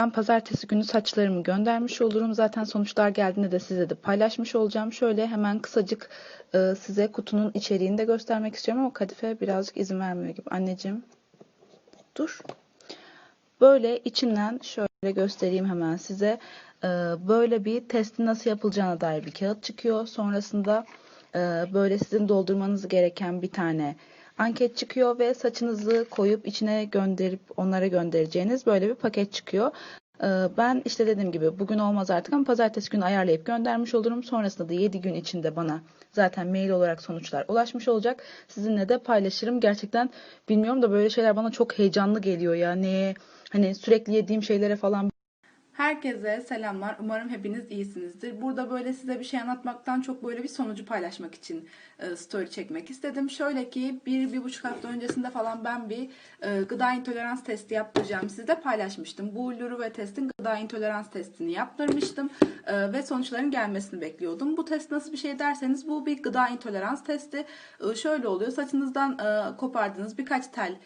Ben pazartesi günü saçlarımı göndermiş olurum. Zaten sonuçlar geldiğinde de size de paylaşmış olacağım. Şöyle hemen kısacık e, size kutunun içeriğini de göstermek istiyorum ama Kadife birazcık izin vermiyor gibi. Anneciğim dur. Böyle içinden şöyle göstereyim hemen size. E, böyle bir testin nasıl yapılacağına dair bir kağıt çıkıyor. Sonrasında e, böyle sizin doldurmanız gereken bir tane anket çıkıyor ve saçınızı koyup içine gönderip onlara göndereceğiniz böyle bir paket çıkıyor. Ee, Ben işte dediğim gibi bugün olmaz artık ama pazartesi günü ayarlayıp göndermiş olurum. Sonrasında da 7 gün içinde bana zaten mail olarak sonuçlar ulaşmış olacak. Sizinle de paylaşırım. Gerçekten bilmiyorum da böyle şeyler bana çok heyecanlı geliyor ya. Neye hani sürekli yediğim şeylere falan Herkese selamlar. Umarım hepiniz iyisinizdir. Burada böyle size bir şey anlatmaktan çok böyle bir sonucu paylaşmak için e, story çekmek istedim. Şöyle ki bir, bir buçuk hafta öncesinde falan ben bir e, gıda intolerans testi yaptıracağım. Sizle paylaşmıştım. Bu ve testin gıda intolerans testini yaptırmıştım. E, ve sonuçların gelmesini bekliyordum. Bu test nasıl bir şey derseniz bu bir gıda intolerans testi. Şöyle oluyor. Saçınızdan kopardığınız birkaç tel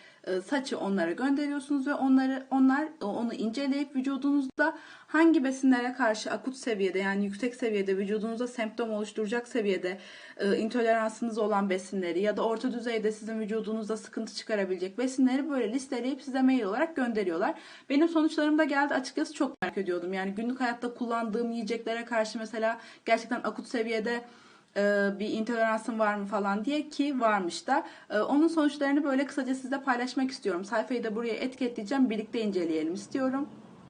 saçı onlara gönderiyorsunuz ve onları onlar onu inceleyip vücudunuzda hangi besinlere karşı akut seviyede yani yüksek seviyede vücudunuzda semptom oluşturacak seviyede e, intoleransınız olan besinleri ya da orta düzeyde sizin vücudunuzda sıkıntı çıkarabilecek besinleri böyle listeleyip size mail olarak gönderiyorlar. Benim sonuçlarım da geldi açıkçası çok merak ediyordum. Yani günlük hayatta kullandığım yiyeceklere karşı mesela gerçekten akut seviyede e, bir intoleransın var mı falan diye ki varmış da E, onun sonuçlarını böyle kısaca sizle paylaşmak istiyorum. Sayfayı da buraya etiketleyeceğim birlikte inceleyelim istiyorum.